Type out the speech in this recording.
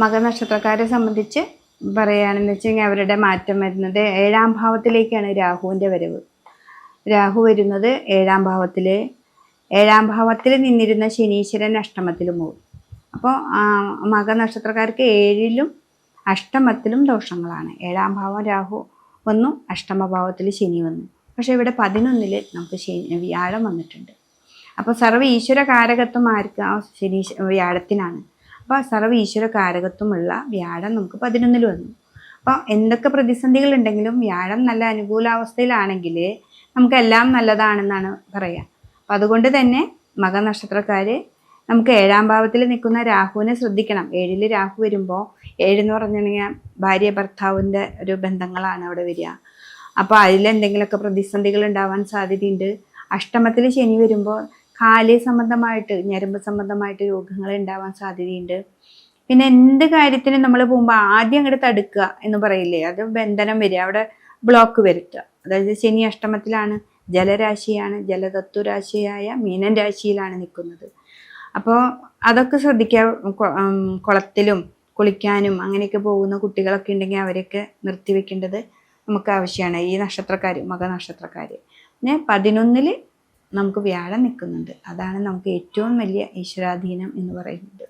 മകനക്ഷത്രക്കാരെ സംബന്ധിച്ച് പറയുകയാണെന്ന് വെച്ച് കഴിഞ്ഞാൽ അവരുടെ മാറ്റം വരുന്നത് ഏഴാം ഭാവത്തിലേക്കാണ് രാഹുവിന്റെ വരവ്. രാഹു വരുന്നത് ഏഴാം ഭാവത്തിൽ ഏഴാം ഭാവത്തിൽ നിന്നിരുന്ന ശനീശ്വരൻ അഷ്ടമത്തിലും പോകും. അപ്പോൾ മകനക്ഷത്രക്കാർക്ക് ഏഴിലും അഷ്ടമത്തിലും ദോഷങ്ങളാണ്. ഏഴാം ഭാവം രാഹു വന്നു അഷ്ടമഭാവത്തിൽ ശനി വന്നു. പക്ഷേ ഇവിടെ പതിനൊന്നിൽ നമുക്ക് ശനി വ്യാഴം വന്നിട്ടുണ്ട്. അപ്പോൾ സർവ ഈശ്വര കാരകത്വം ആർക്കും? ആ ശനി വ്യാഴത്തിനാണ്. അപ്പോൾ സർവ ഈശ്വര കാരകത്വമുള്ള വ്യാഴം നമുക്ക് പതിനൊന്നിൽ വന്നു. അപ്പോൾ എന്തൊക്കെ പ്രതിസന്ധികൾ ഉണ്ടെങ്കിലും വ്യാഴം നല്ല അനുകൂലാവസ്ഥയിലാണെങ്കിൽ നമുക്കെല്ലാം നല്ലതാണെന്നാണ് പറയുക അപ്പം അതുകൊണ്ട് തന്നെ മകനക്ഷത്രക്കാർ നമുക്ക് ഏഴാം ഭാവത്തിൽ നിൽക്കുന്ന രാഹുവിനെ ശ്രദ്ധിക്കണം. ഏഴിൽ രാഹു വരുമ്പോൾ ഏഴെന്ന് പറഞ്ഞിട്ടുണ്ടെങ്കിൽ ഭാര്യ ഭർത്താവിന്റെ ഒരു ബന്ധങ്ങളാണ് അവിടെ വരിക. അപ്പോൾ അതിലെന്തെങ്കിലുമൊക്കെ പ്രതിസന്ധികൾ ഉണ്ടാവാൻ സാധ്യതയുണ്ട്. അഷ്ടമത്തിൽ ശനി വരുമ്പോൾ കാൽ സംബന്ധമായിട്ട് ഞരമ്പ് സംബന്ധമായിട്ട് രോഗങ്ങൾ ഉണ്ടാവാൻ സാധ്യതയുണ്ട്. പിന്നെ എന്ത് കാര്യത്തിനും നമ്മൾ പോകുമ്പോൾ ആദ്യം അങ്ങോട്ട് തടുക്കുക എന്ന് പറയില്ലേ? അത് ബന്ധനം വരിക അവിടെ ബ്ലോക്ക് വരുത്തുക. അതായത് ശനി അഷ്ടമത്തിലാണ് ജലരാശിയാണ് ജലതത്വരാശിയായ മീനൻ രാശിയിലാണ് നിൽക്കുന്നത്. അപ്പോൾ അതൊക്കെ ശ്രദ്ധിക്കുക. കുളത്തിലും കുളിക്കാനും അങ്ങനെയൊക്കെ പോകുന്ന കുട്ടികളൊക്കെ ഉണ്ടെങ്കിൽ അവരെയൊക്കെ നിർത്തിവെക്കേണ്ടത് നമുക്ക് ആവശ്യമാണ്. ഈ നക്ഷത്രക്കാർ മകനക്ഷത്രക്കാർ പിന്നെ പതിനൊന്നിൽ നമുക്ക് വ്യാഴം നിൽക്കുന്നുണ്ട്. അതാണ് നമുക്ക് ഏറ്റവും വലിയ ഈശ്വരാധീനം എന്ന് പറയുന്നത്.